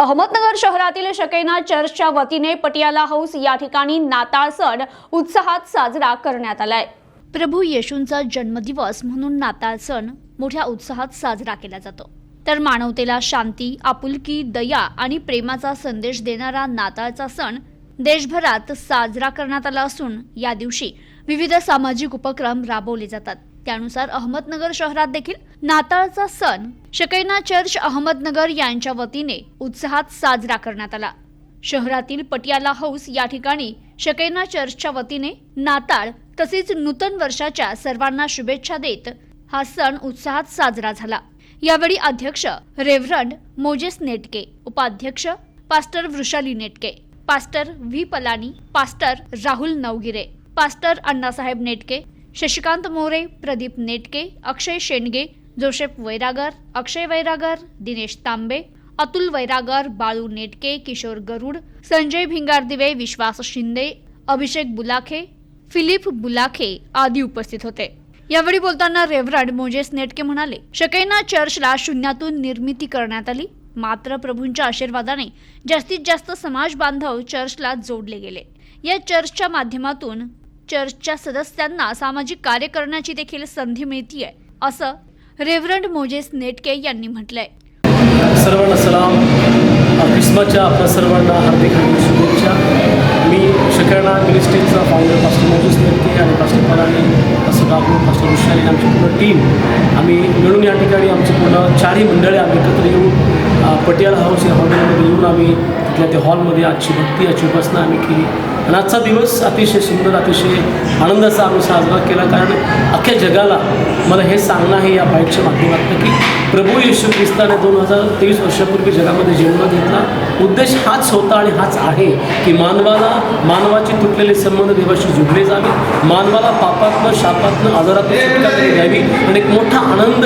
अहमदनगर शहरातील शकेना चर्चच्या वतीने पटियाला हाऊस या ठिकाणी नाताळ सण उत्साहात साजरा करण्यात आलाय. प्रभू येशूंचा जन्मदिवस म्हणून नाताळ सण मोठ्या उत्साहात साजरा केला जातो. तर मानवतेला शांती आपुलकी दया आणि प्रेमाचा संदेश देणारा नाताळचा सण देशभरात साजरा करण्यात आला असून या दिवशी विविध सामाजिक उपक्रम राबवले जातात. त्यानुसार अहमदनगर शहरात देखील नाताळचा सण शकैना चर्च अहमदनगर यांच्या वतीने उत्साहात साजरा करण्यात आला. शहरातील पटियाला हाऊस या ठिकाणी शकैना चर्चच्या वतीने नाताळ तसेच नूतन वर्षाच्या सर्वांना शुभेच्छा देत हा सण उत्साहात साजरा झाला. यावेळी अध्यक्ष रेव्हरंड मोजेस नेटके उपाध्यक्ष pastor Vrushali Netke pastor V Palani pastor Rahul Navgire pastor Annasaheb Netke Shashikant More Pradeep Netke Akshay Shendge Joseph Vairagar Akshay Vairagar Dinesh Tambe Atul Vairagar Balu Netke Kishor Garud Sanjay Bhingardive Vishwas Shinde अभिषेक बुलाखे Philip बुलाखे आदी उपस्थित होते. यावेळी बोलताना reverend Moses नेटके म्हणाले शकैना चर्चला शून्यातून निर्मिती करण्यात आली. मात्र प्रभूंच्या आशीर्वादाने जास्तीत जास्त समाज बांधव चर्चला जोडले गेले. या चर्चच्या माध्यमातून चर्चच्या सदस्यांना सामाजिक कार्य करण्याची देखील संधी मिळतीये असं रेव्हरंड मोजेस नेटके यांनी म्हटलंय. सर्वांना सलाम. ख्रिसमसच्या आपल्या सर्वांना हार्दिक हार्दिक शुभेच्छा. मी शकरणा मिनिस्ट्रीचा फाउंडर पास्टर मोजेस नेटके आणि पास्टर पराणी असं बाबू पास्टर विशाली आमची पूर्ण टीम आम्ही मिळून या ठिकाणी आमची पूर्ण चारही मंडळे आम्ही एकत्र येऊन पटियाला हाऊस या हॉटेलमध्ये येऊन आम्ही तिथल्या त्या हॉलमध्ये आजची भक्ती आजची उपासना आम्ही केली. आणि आजचा दिवस अतिशय सुंदर अतिशय आनंदाचा आम्ही साजरा केला. कारण अख्ख्या जगाला मला हे सांगणं आहे या बाईटच्या माध्यमातून की प्रभू येशू ख्रिस्ताने दोन हजार तेवीस वर्षापूर्वी जगामध्ये जन्म घेतला. उद्देश हाच होता आणि हाच आहे की मानवाला मानवाचे तुटलेले संबंध देवाशी जुडले जावे. मानवाला पापातनं शापातनं आजारातनं सुटका तरी द्यावी. आणि एक मोठा आनंद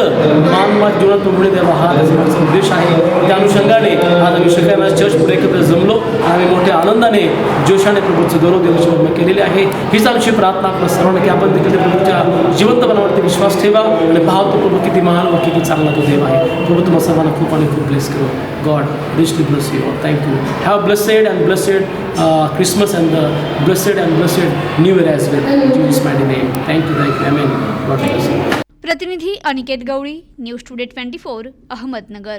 मानवा जीवनात मिळू द्यावा हा माझा उद्देश आहे. त्या अनुषंगाने आज आम्ही सगळ्यांना चर्च पुढे जमलो. आणि आम्ही मोठ्या आनंदाने जोशाने प्रभूचं गौरव देवाची केलेली आहे. हीच आमची प्रार्थना. आपल्या सर्वांना की आपण देखील त्या प्रभूच्या जिवंतपणावरती विश्वास ठेवा आणि तो प्रभू किती महान व किती चांगला तो देव आहे. प्रभू तुम्हाला सर्वांना खूप आणि खूप ब्लेस करू. God richly bless you thank you have blessed and blessed Christmas and the blessed and blessed new year as well Jesus my name thank you thank you amen God bless प्रतिनिधी Aniket Gavali news today twenty four Ahmednagar.